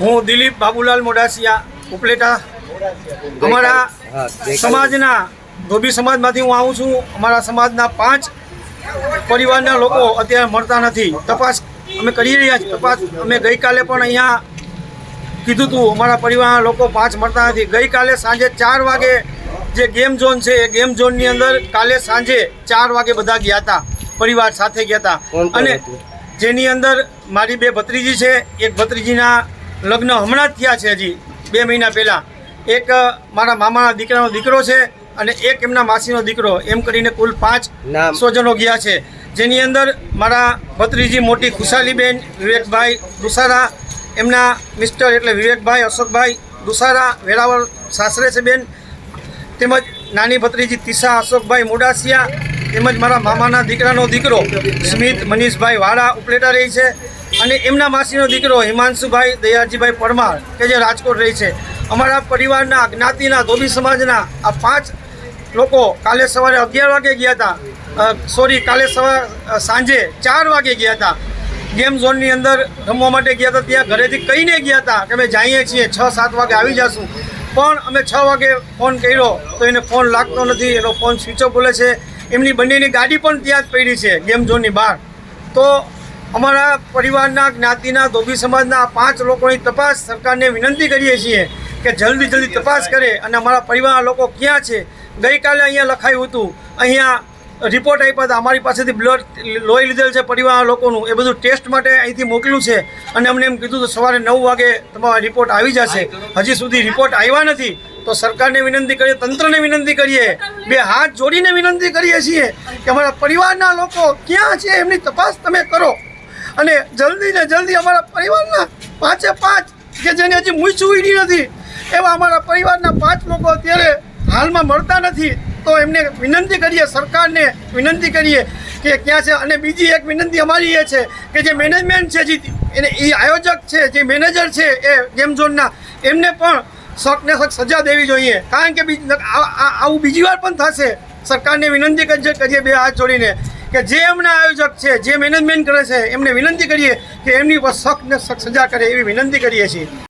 હું દિલીપ બાબુલાલ મોડાસિયા ઉપલેટા. અમારા સમાજના ધોબી સમાજમાંથી હું આવું છું. અમારા સમાજના પાંચ પરિવારના લોકો અત્યારે મળતા નથી. તપાસ અમે કરી રહ્યા છીએ. તપાસ અમે ગઈકાલે પણ અહીંયા કીધું હતું અમારા પરિવારના લોકો પાંચ મળતા નથી. ગઈકાલે સાંજે ચાર વાગે જે ગેમ ઝોન છે એ ગેમ ઝોનની અંદર કાલે સાંજે ચાર વાગે બધા ગયા હતા. પરિવાર સાથે ગયા હતા. અને જેની અંદર મારી બે ભત્રીજી છે. એક ભત્રીજીના લગ્ન હમણાં જ થયા છે હજી બે મહિના પહેલાં. એક મારા મામાના દીકરાનો દીકરો છે અને એક એમના માસીનો દીકરો. એમ કરીને કુલ પાંચ સ્વજનો ગયા છે. જેની અંદર મારા ભત્રીજી મોટી ખુશાલીબેન વિવેકભાઈ દુસારા એમના મિસ્ટર એટલે વિવેકભાઈ અશોકભાઈ દુસારા વેરાવળ સાસરે છે બેન તેમજ નાની ભત્રીજી તીસા અશોકભાઈ મોડાસિયા તેમજ મારા મામાના દીકરાનો દીકરો સ્મિત મનીષભાઈ વાળા ઉપલેટા રહી છે. અને એમના માસીનો દીકરો હિમાંશુભાઈ દયાજીભાઈ પરમાર, કે જે રાજકોટ રહી છે. અમારા પરિવારના જ્ઞાતિના ધોબી સમાજના આ પાંચ લોકો કાલે સવારે અગિયાર વાગે ગયા હતા. સોરી કાલે સવાર સાંજે ચાર વાગે ગયા હતા. ગેમ ઝોનની અંદર રમવા માટે ગયા હતા. ત્યાં ઘરેથી કહીને ગયા હતા કે અમે જઈએ છીએ, છ, સાત વાગે આવી જશું. પણ અમે છ વાગે ફોન કર્યો તો એને ફોન લાગતો નથી. એનો ફોન સ્વિચ ઓફ બોલે છે. એમની બંનેની ગાડી પણ ત્યાં જ પડી છે, ગેમ ઝોનની બહાર. તો અમારા પરિવારના જ્ઞાતિના ધોબી સમાજના પાંચ લોકોની તપાસ સરકારને વિનંતી કરીએ છીએ કે જલ્દી જલ્દી તપાસ કરે અને અમારા પરિવારના લોકો ક્યાં છે? ગઈકાલે અહીંયા લખાયું હતું અહીંયા રિપોર્ટ આપ્યા હતા અમારી પાસેથી બ્લડ લોહી લીધેલ છે પરિવારના લોકોનું એ બધું ટેસ્ટ માટે અહીંથી મોકલ્યું છે અને અમને એમ કીધું તો સવારે નવ વાગે તમારા રિપોર્ટ આવી જશે. હજી સુધી રિપોર્ટ આવ્યા નથી. તો સરકારને વિનંતી કરીએ તંત્રને વિનંતી કરીએ બે હાથ જોડીને વિનંતી કરીએ છીએ કે અમારા પરિવારના લોકો ક્યાં છે? એમની તપાસ તમે કરો. અને જલ્દી ને જલ્દી અમારા પરિવારના પાંચે પાંચ, કે જેને હજી મૂછું ઉડી નથી, એવા અમારા પરિવારના પાંચ લોકો અત્યારે હાલમાં મળતા નથી, તો એમને વિનંતી કરીએ સરકારને, વિનંતી કરીએ કે ક્યાં છે? અને બીજી એક વિનંતી અમારી એ છે કે જે મેનેજમેન્ટ છે જે એને એ આયોજક છે, જે મેનેજર છે એ ગેમ ઝોનના, એમને પણ શકને શક સજા દેવી જોઈએ. કારણ કે આવું બીજી વાર પણ થશે. સરકારને વિનંતી કરજે કરીએ બે હાથ જોડીને. કે જે એમના આયોજક છે, જે મેનેજમેન્ટ કરે છે, એમને વિનંતી કરીએ કે એમની પર સખત ને સખત સજા કરે એવી વિનંતી કરીએ છીએ.